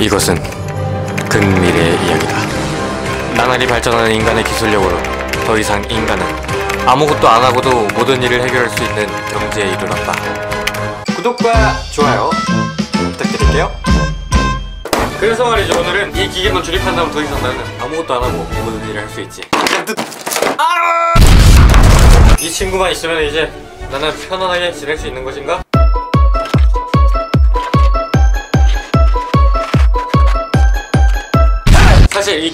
이것은 근미래의 이야기다. 나날이 발전하는 인간의 기술력으로 더 이상 인간은 아무것도 안 하고도 모든 일을 해결할 수 있는 경지에 이르렀다. 구독과 좋아요 부탁드릴게요. 그래서 말이죠 오늘은 이 기계만 조립한 다음 더 이상 나는 아무것도 안 하고 모든 일을 할 수 있지. 아! 이 친구만 있으면 이제 나는 편안하게 지낼 수 있는 것인가?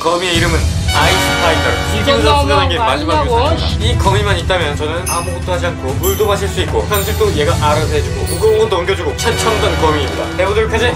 거미의 이름은 아이스파이더 기계에서 수련한 게 마지막 유산입니다. 이 거미만 있다면 저는 아무것도 하지 않고 물도 마실 수 있고 편집도 얘가 알아서 해주고 무거운 것도 옮겨주고 최첨단 거미입니다. 해보도록 하지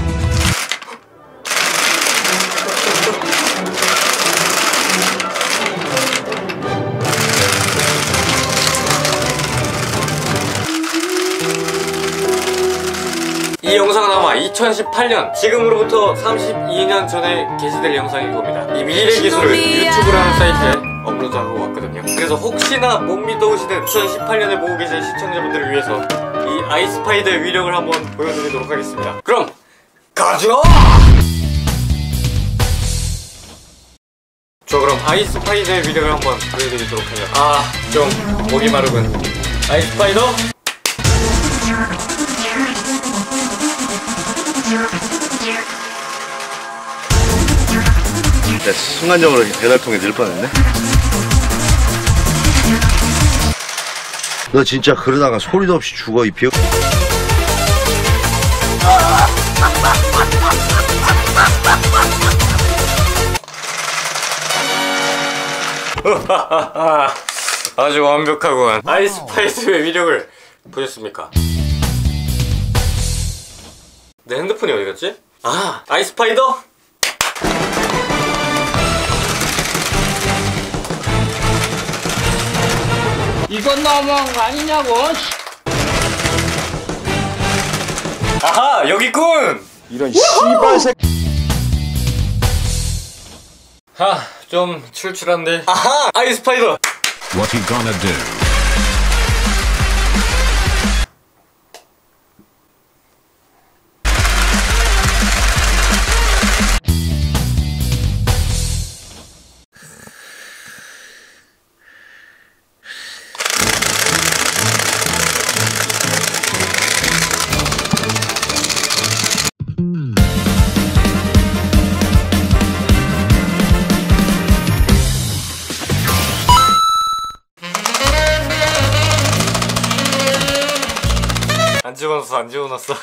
이 영상은 아마 2018년 지금으로부터 32년 전에 게시될 영상일 겁니다. 이 미래 기술을 유튜브라는 사이트에 업로드하고 왔거든요. 그래서 혹시나 못 믿어오시는 2018년에 보고 계신 시청자분들을 위해서 이 아이스파이더의 위력을 한번 보여드리도록 하겠습니다. 그럼 가죠! 저 그럼 아이스파이더의 위력을 한번 보여드리도록 하죠 아좀 목이 마르군. 아이스파이더 순간적으로 이렇게 배달통에 넣을 뻔했네. 너 진짜 그러다가 소리도 없이 죽어 이 비어. 아주 완벽하구만 아이스파이스의 위력을 보셨습니까? 내 핸드폰이 어디 갔지? 아 아이스파이더? 이건 너무한 거 아니냐고. 아하 여기 있군! 이런 씨발 새. 하좀 출출한데 아하 아이 스파이더 What you gonna do? 안 집어넣었어 안 집어넣었어